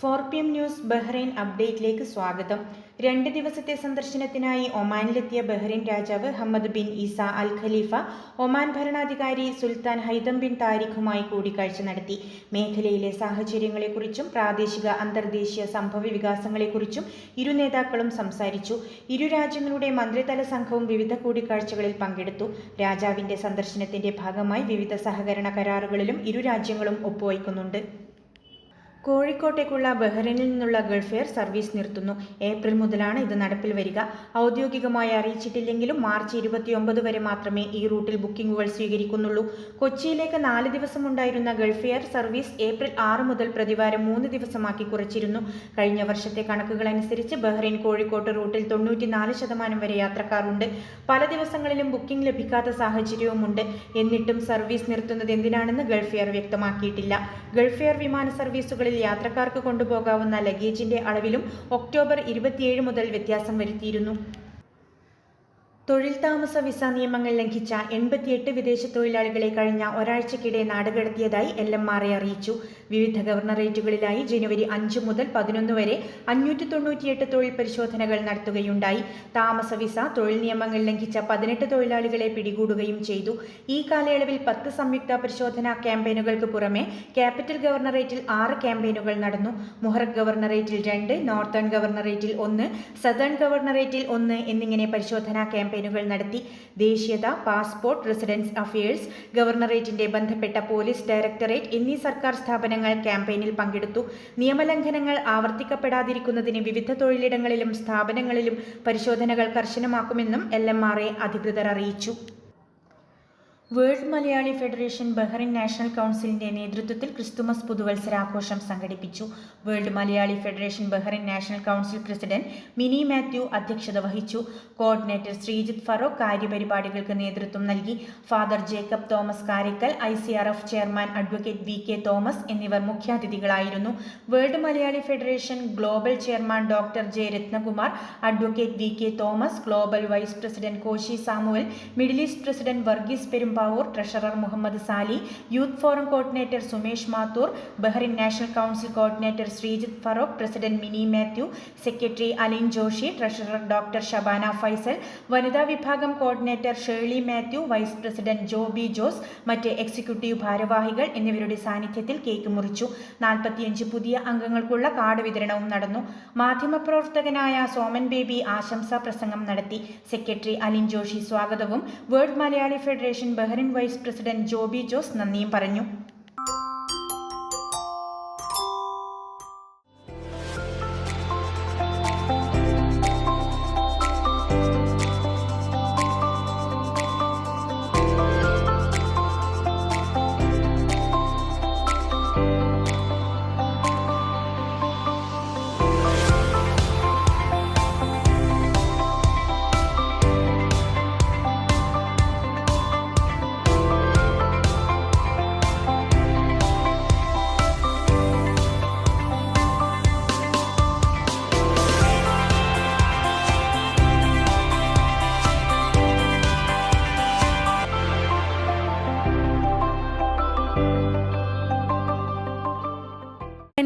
four P M news Bahrain അപ്ഡേറ്റിലേക്ക് സ്വാഗതം. രണ്ട് ദിവസത്തെ സന്ദർശനത്തിനായി ഒമാനിലെത്തിയ ബഹ്റൈൻ രാജാവ് Hamad bin Isa Al Khalifa Oman ഭരണാധികാരി സുൽത്താൻ ഹൈദം ബിൻ താരിഖുമായി കൂടിക്കാഴ്ച നടത്തി. മേഖലയിലെ സാഹചര്യങ്ങളെക്കുറിച്ചും പ്രാദേശിക അന്തർദേശീയ സംഭവ വികാസങ്ങളെക്കുറിച്ചും ഇരു നേതാക്കളും സംസാരിച്ചു. ഇരു രാജ്യങ്ങളുടെ മന്ത്രിതല സംഘവും വിവിധ കൂടിക്കാഴ്ചകളിൽ പങ്കെടുത്തു. രാജാവിന്റെ സന്ദർശനത്തിന്റെ ഭാഗമായി വിവിധ സഹകരണ കരാറുകളിലും ഇരു രാജ്യങ്ങളും ഒപ്പുവയ്ക്കുന്നുണ്ട്. കോഴിക്കോട്ടേക്കുള്ള ബഹ്റൈനിൽ നിന്നുള്ള ഗൾഫ് എയർ സർവീസ് നിർത്തുന്നു. ഏപ്രിൽ മുതലാണ് ഇത് നടപ്പിൽ വരിക. ഔദ്യോഗികമായി അറിയിച്ചിട്ടില്ലെങ്കിലും മാർച്ച് ഇരുപത്തിയൊമ്പത് വരെ മാത്രമേ ഈ റൂട്ടിൽ ബുക്കിംഗുകൾ സ്വീകരിക്കുന്നുള്ളൂ. കൊച്ചിയിലേക്ക് നാല് ദിവസം ഉണ്ടായിരുന്ന ഗൾഫ് എയർ സർവീസ് ഏപ്രിൽ ആറ് മുതൽ പ്രതിവാരം മൂന്ന് ദിവസമാക്കി കുറച്ചിരുന്നു. കഴിഞ്ഞ വർഷത്തെ കണക്കുകൾ അനുസരിച്ച് ബഹ്റൈൻ കോഴിക്കോട്ട് റൂട്ടിൽ തൊണ്ണൂറ്റിനാല് ശതമാനം വരെ യാത്രക്കാരുണ്ട്. പല ദിവസങ്ങളിലും ബുക്കിംഗ് ലഭിക്കാത്ത സാഹചര്യവുമുണ്ട്. എന്നിട്ടും സർവീസ് നിർത്തുന്നത് എന്തിനാണെന്ന് ഗൾഫ് എയർ വ്യക്തമാക്കിയിട്ടില്ല. ഗൾഫ് എയർ വിമാന സർവീസുകളിൽ യാത്രക്കാർക്ക് കൊണ്ടുപോകാവുന്ന ലഗേജിന്റെ അളവിലും ഒക്ടോബർ ഇരുപത്തിയേഴ് മുതൽ വ്യത്യാസം വരുത്തിയിരുന്നു. തൊഴിൽ താമസ വിസ നിയമങ്ങൾ ലംഘിച്ച എൺപത്തിയെട്ട് വിദേശ തൊഴിലാളികളെ കഴിഞ്ഞ ഒരാഴ്ചക്കിടെ നാടുകടത്തിയതായി എൽ എ അറിയിച്ചു. വിവിധ ഗവർണറേറ്റുകളിലായി ജനുവരി അഞ്ച് മുതൽ പതിനൊന്ന് വരെ അഞ്ഞൂറ്റി തൊണ്ണൂറ്റിയെട്ട് തൊഴിൽ പരിശോധനകൾ നടത്തുകയുണ്ടായി. താമസ വിസ തൊഴിൽ നിയമങ്ങൾ ലംഘിച്ച പതിനെട്ട് തൊഴിലാളികളെ പിടികൂടുകയും ചെയ്തു. ഈ കാലയളവിൽ പത്ത് സംയുക്ത പരിശോധനാ ക്യാമ്പയിനുകൾക്ക് പുറമെ ക്യാപിറ്റൽ ഗവർണറേറ്റിൽ ആറ് ക്യാമ്പയിനുകൾ നടന്നു. മുഹറക് ഗവർണറേറ്റിൽ രണ്ട് നോർത്തേൺ ഗവർണറേറ്റിൽ ഒന്ന് സദേൺ ഗവർണറേറ്റിൽ ഒന്ന് എന്നിങ്ങനെ പരിശോധനാ ക്യാമ്പയിനുകൾ നടത്തി. ദേശീയത പാസ്പോർട്ട് റെസിഡൻസ് അഫയേഴ്സ് ഗവർണറേറ്റിന്റെ ബന്ധപ്പെട്ട പോലീസ് ഡയറക്ടറേറ്റ് എന്നീ സർക്കാർ സ്ഥാപനങ്ങൾ ക്യാമ്പയിനിൽ പങ്കെടുത്തു. നിയമലംഘനങ്ങൾ ആവർത്തിക്കപ്പെടാതിരിക്കുന്നതിന് വിവിധ തൊഴിലിടങ്ങളിലും സ്ഥാപനങ്ങളിലും പരിശോധനകൾ കർശനമാക്കുമെന്നും എൽ അധികൃതർ അറിയിച്ചു. World Malayali federation Bahrain national കൗൺസിലിന്റെ നേതൃത്വത്തിൽ ക്രിസ്തുമസ് പുതുവത്സരാഘോഷം സംഘടിപ്പിച്ചു. World Malayali federation Bahrain national council president Mini Mathew അധ്യക്ഷത വഹിച്ചു. കോർഡിനേറ്റർ ശ്രീജിത്ത് ഫറോക്ക് കാര്യപരിപാടികൾക്ക് നേതൃത്വം നൽകി. Father Jacob Thomas Karikkal I C R F chairman advocate V K Thomas എന്നിവർ മുഖ്യാതിഥികളായിരുന്നു. World Malayali federation global chairman doctor J Ratnakumar advocate V K Thomas global vice president Koshy Samuel middle east president Varghese Perumbavoor treasurer Muhammad Sali youth forum coordinator Sumesh Mathur Bahrain national council coordinator Sreejith Feroke president Mini Mathew secretary Alin Joshy treasurer doctor Shabana Faisal വനിതാ വിഭാഗം coordinator Shirley Mathew vice president Joby Jose മറ്റ് executive ഭാരവാഹികൾ എന്നിവരുടെ സാന്നിധ്യത്തിൽ cake മുറിച്ചു. നാൽപ്പത്തിയഞ്ച് പുതിയ അംഗങ്ങൾക്കുള്ള card വിതരണവും നടന്നു. മാധ്യമപ്രവർത്തകനായ സോമൻ ബേബി ആശംസാ പ്രസംഗം നടത്തി. സെക്രട്ടറി അലിൻ ജോഷി സ്വാഗതവും. World Malayali federation Bahrain vice president Joby Jose നന്ദിയും പറഞ്ഞു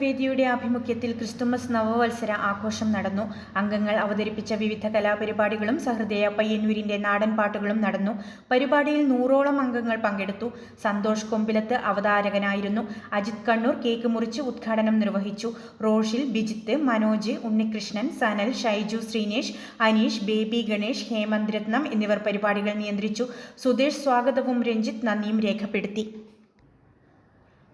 സർഗവേദിയുടെ ആഭിമുഖ്യത്തിൽ ക്രിസ്തുമസ് നവവത്സര ആഘോഷം നടന്നു. അംഗങ്ങൾ അവതരിപ്പിച്ച വിവിധ കലാപരിപാടികളും സഹൃദയ പയ്യന്നൂരിന്റെ നാടൻ പാട്ടുകളും നടന്നു. പരിപാടിയിൽ നൂറോളം അംഗങ്ങൾ പങ്കെടുത്തു. സന്തോഷ് കൊമ്പിലത്ത് അവതാരകനായിരുന്നു. അജിത് കണ്ണൂർ കേക്ക് മുറിച്ച് ഉദ്ഘാടനം നിർവഹിച്ചു. റോഷിൽ ബിജിത്ത് മനോജ് ഉണ്ണികൃഷ്ണൻ സനൽ ഷൈജു ശ്രീനേഷ് അനീഷ് ബേബി ഗണേഷ് ഹേമന്ത് രത്നം എന്നിവർ പരിപാടികൾ നിയന്ത്രിച്ചു. സുധേഷ് സ്വാഗതവും രഞ്ജിത്ത് നന്ദിയും രേഖപ്പെടുത്തി.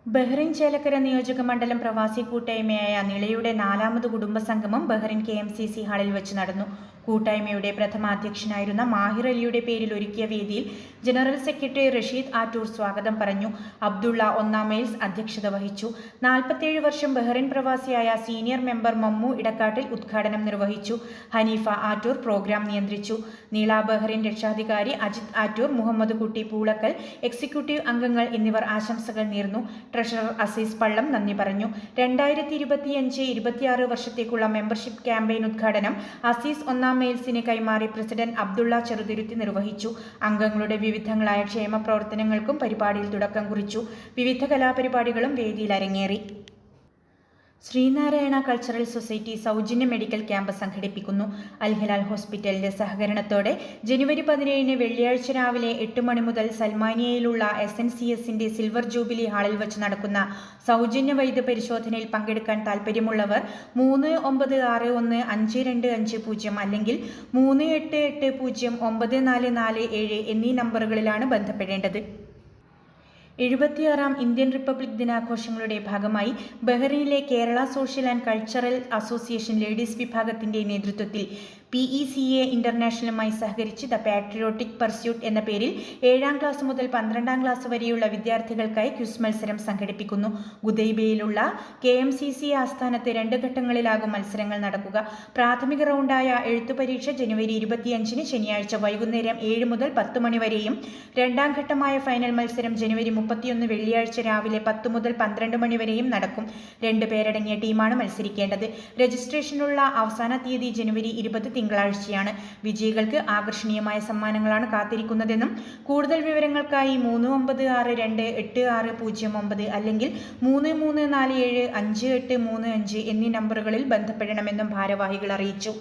ബഹ്റിൻ ചേലക്കര നിയോജക മണ്ഡലം പ്രവാസി കൂട്ടായ്മയായ നിളയുടെ നാലാമത് കുടുംബസംഗമം Bahrain K M C C ഹാളിൽ വെച്ച് നടന്നു. കൂട്ടായ്മയുടെ പ്രഥമാധ്യക്ഷനായിരുന്ന മാഹിർ അലിയുടെ പേരിൽ ഒരുക്കിയ വേദിയിൽ ജനറൽ സെക്രട്ടറി റഷീദ് ആറ്റൂർ സ്വാഗതം പറഞ്ഞു. അബ്ദുള്ള ഒന്നാം മെയിൽസ് അധ്യക്ഷത വഹിച്ചു. നാൽപ്പത്തേഴ് വർഷം ബഹ്റിൻ പ്രവാസിയായ സീനിയർ മെമ്പർ മമ്മു ഇടക്കാട്ടിൽ ഉദ്ഘാടനം നിർവഹിച്ചു. ഹനീഫ ആറ്റൂർ പ്രോഗ്രാം നിയന്ത്രിച്ചു. നീള ബഹ്റിൻ രക്ഷാധികാരി അജിത് ആറ്റൂർ മുഹമ്മദ് കുട്ടി പൂളക്കൽ എക്സിക്യൂട്ടീവ് അംഗങ്ങൾ എന്നിവർ ആശംസകൾ നേർന്നു. ട്രഷറർ അസീസ് പള്ളം നന്ദി പറഞ്ഞു. രണ്ടായിരത്തി ഇരുപത്തിയഞ്ച് ഇരുപത്തിയാറ് വർഷത്തേക്കുള്ള മെമ്പർഷിപ്പ് ക്യാമ്പയിൻ ഉദ്ഘാടനം അസീസ് ഒന്നാം മെയിൽസിന് കൈമാറി പ്രസിഡന്റ് അബ്ദുള്ള ചെറുതുരുത്തി നിർവഹിച്ചു. അംഗങ്ങളുടെ വിവിധങ്ങളായ ക്ഷേമ പ്രവർത്തനങ്ങൾക്കും പരിപാടിയിൽ തുടക്കം കുറിച്ചു. വിവിധ കലാപരിപാടികളും വേദിയിൽ അരങ്ങേറി. ശ്രീനാരായണ കൾച്ചറൽ സൊസൈറ്റി സൗജന്യ മെഡിക്കൽ ക്യാമ്പ് സംഘടിപ്പിക്കുന്നു. അൽഹിലാൽ ഹോസ്പിറ്റലിന്റെ സഹകരണത്തോടെ ജനുവരി പതിനേഴിന് വെള്ളിയാഴ്ച രാവിലെ എട്ട് മണി മുതൽ സൽമാനിയയിലുള്ള എസ് എൻ സി എസിന്റെ സിൽവർ ജൂബിലി ഹാളിൽ വെച്ച് നടക്കുന്ന സൗജന്യ വൈദ്യ പരിശോധനയിൽ പങ്കെടുക്കാൻ താൽപ്പര്യമുള്ളവർ മൂന്ന് ഒമ്പത് ആറ് ഒന്ന് അഞ്ച് രണ്ട് അഞ്ച് പൂജ്യം അല്ലെങ്കിൽ മൂന്ന് എട്ട് എട്ട് പൂജ്യം ഒമ്പത് നാല് നാല് ഏഴ് എന്നീ നമ്പറുകളിലാണ് ബന്ധപ്പെടേണ്ടത്. എഴുപത്തിയാറാം ഇന്ത്യൻ റിപ്പബ്ലിക് ദിനാഘോഷങ്ങളുടെ ഭാഗമായി ബഹ്റൈനിലെ Kerala social and cultural association ladies വിഭാഗത്തിന്റെ നേതൃത്വത്തിൽ പി ഇ സി എ ഇന്റർനാഷണലുമായി സഹകരിച്ച് ദ പാട്രിയോട്ടിക് പർസ്യൂട്ട് എന്ന പേരിൽ ഏഴാം ക്ലാസ് മുതൽ പന്ത്രണ്ടാം ക്ലാസ് വരെയുള്ള വിദ്യാർത്ഥികൾക്കായി ക്വിസ് മത്സരം സംഘടിപ്പിക്കുന്നു. ഗുദൈബയിലുള്ള കെ എം സി സി ആസ്ഥാനത്ത് രണ്ട് ഘട്ടങ്ങളിലാകും മത്സരങ്ങൾ നടക്കുക. പ്രാഥമിക റൗണ്ടായ എഴുത്തു പരീക്ഷ ജനുവരി ഇരുപത്തിയഞ്ചിന് ശനിയാഴ്ച വൈകുന്നേരം ഏഴ് മുതൽ പത്ത് മണിവരെയും രണ്ടാം ഘട്ടമായ ഫൈനൽ മത്സരം ജനുവരി മുപ്പത്തിയൊന്ന് വെള്ളിയാഴ്ച രാവിലെ പത്ത് മുതൽ പന്ത്രണ്ട് മണിവരെയും നടക്കും. രണ്ട് പേരടങ്ങിയ ടീമാണ് മത്സരിക്കേണ്ടത്. രജിസ്ട്രേഷനുള്ള അവസാന തീയതി ജനുവരി ഇരുപത് തിങ്കളാഴ്ചയാണ്. വിജയികൾക്ക് ആകർഷണീയമായ സമ്മാനങ്ങളാണ് കാത്തിരിക്കുന്നതെന്നും കൂടുതൽ വിവരങ്ങൾക്കായി മൂന്ന് ഒമ്പത് ആറ് രണ്ട് എട്ട് ആറ് പൂജ്യം ഒമ്പത് അല്ലെങ്കിൽ മൂന്ന് മൂന്ന് നാല് ഏഴ് അഞ്ച് എട്ട് മൂന്ന് അഞ്ച് എന്നീ നമ്പറുകളിൽ ബന്ധപ്പെടണമെന്നും ഭാരവാഹികൾ അറിയിച്ചു.